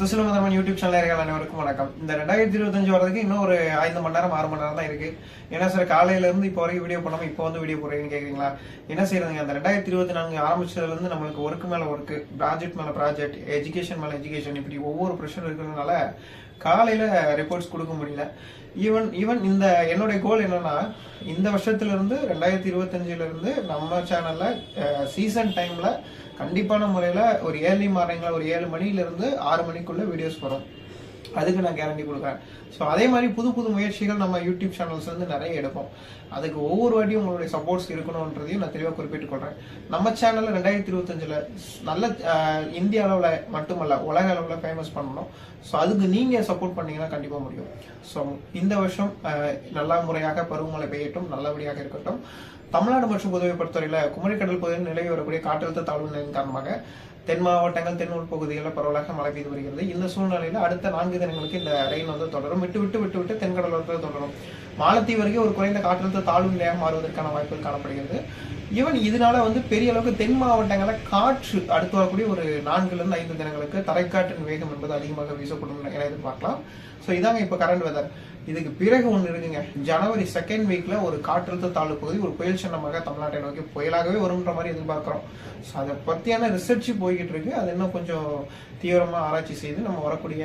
முத்துசிலம் முதல்வன் YouTube channel அனைவருக்கும் வணக்கம். இந்த ரெண்டாயிரத்தி இருபத்தஞ்சு வரதுக்கு இன்னும் ஒரு ஐந்து மணி நேரம் ஆறு மணி நேரம் தான் இருக்கு. ஏன்னா சார் காலையில இருந்து இப்போ வரைக்கும் வீடியோ பண்ணாம இப்போ வந்து வீடியோ போடுறீங்கன்னு கேக்குறீங்களா? என்ன செய்யறதுங்க? அந்த ரெண்டாயிரத்தி இருபத்தி நான்கு ஆரம்பிச்சதுல இருந்து நம்மளுக்கு ஒர்க்கு மேல ஒர்க்கு ப்ராஜெக்ட் மேல ப்ராஜெக்ட் எஜுகேஷன் மேல எஜுகேஷன் இப்படி ஒவ்வொரு ப்ரெஷர் இருக்கிறதுனால காலையில் ரிப்போர்ட்ஸ் கொடுக்க முடியல. ஈவன் ஈவன் இந்த என்னுடைய கோல் என்னன்னா இந்த வருஷத்துலேருந்து ரெண்டாயிரத்தி இருபத்தஞ்சிலேருந்து நம்ம சேனலில் சீசன் டைமில் கண்டிப்பான முறையில் ஒரு ஏர்லி மார்னிங்கில் ஒரு ஏழு மணிலேருந்து ஆறு மணிக்குள்ளே வீடியோஸ் வரும். அதுக்கு நான் கேரண்டி கொடுக்குறேன். ஸோ அதே மாதிரி புது புது முயற்சிகள் நம்ம யூடியூப் சேனல்ஸ் வந்து நிறைய எடுப்போம். அதுக்கு ஒவ்வொரு வாட்டியும் உங்களுடைய சப்போர்ட்ஸ் இருக்கணுன்றதையும் நான் தெளிவாக குறிப்பிட்டுக் கொள்கிறேன் நம்ம சேனலில் ரெண்டாயிரத்தி இருபத்தஞ்சில் நல்ல இந்திய அளவில் மட்டுமல்ல உலக அளவில் ஃபேமஸ் பண்ணணும். ஸோ அதுக்கு நீங்கள் சப்போர்ட் பண்ணீங்கன்னா கண்டிப்பாக முடியும். ஸோ இந்த வருஷம் நல்ல முறையாக பருவமழை பெய்யட்டும் நல்லபடியாக இருக்கட்டும். தமிழ்நாடு மற்றும் புதுவை பொறுத்தவரையில் குமரிக்கடல் பகுதியில் நிலவி வரக்கூடிய காற்றழுத்த தாழ்வு நிலையின் காரணமாக தென் மாவட்டங்கள் தென் உட்பகுதிகளில் பரவலாக மழை பெய்து வருகிறது. இந்த சூழ்நிலையில் அடுத்த நான்கு தினங்களுக்கு இந்த ரெயின் வந்து தொடரும். விட்டு விட்டு விட்டு விட்டு தென்கடலோரத்தில் தொடரும். மாலத்தீவு வரைக்கும் ஒரு குறைந்த காற்றழுத்த தாழ்வு நிலையாக மாறுவதற்கான வாய்ப்புகள் காணப்படுகிறது. ஈவன் இதனால வந்து பெரிய அளவுக்கு தென் மாவட்டங்களில் காற்று அடுத்து வரக்கூடிய ஒரு நான்குலேருந்து ஐந்து தினங்களுக்கு தரைக்காற்றின் வேகம் என்பது அதிகமாக வீசப்படும் என எதிர்பார்க்கலாம். ஸோ இதாங்க இப்போ கரண்ட் வெதர் இதுக்கு பிறகு ஒன்று இருக்குங்க. ஜனவரி செகண்ட் வீக்ல ஒரு காற்றழுத்த தாழ்வு பகுதி ஒரு புயல் சின்னமாக தமிழ்நாட்டை நோக்கி புயலாகவே வரும்ன்ற மாதிரி எதிர்பார்க்கிறோம். ஸோ அதை பற்றியான ரிசர்ச் போய்கிட்டு இருக்கு. அது இன்னும் கொஞ்சம் தீவிரமாக ஆராய்ச்சி செய்து நம்ம வரக்கூடிய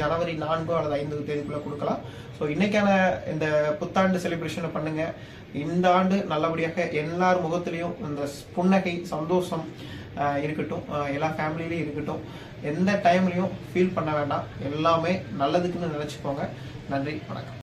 ஜனவரி நான்கு அல்லது ஐந்து தேதிக்குள்ள கொடுக்கலாம். ஸோ இன்னைக்கான இந்த புத்தாண்டு செலிப்ரேஷனை பண்ணுங்க. இந்த ஆண்டு நல்லபடியாக எல்லார் முகத்திலையும் இந்த புன்னகை சந்தோஷம் இருக்கட்டும். எல்லா ஃபேமிலியிலையும் இருக்கட்டும். எந்த டைம்லையும் ஃபீல் பண்ண வேண்டாம். எல்லாமே நல்லதுக்குன்னு நினச்சிக்கோங்க. நன்றி வணக்கம்.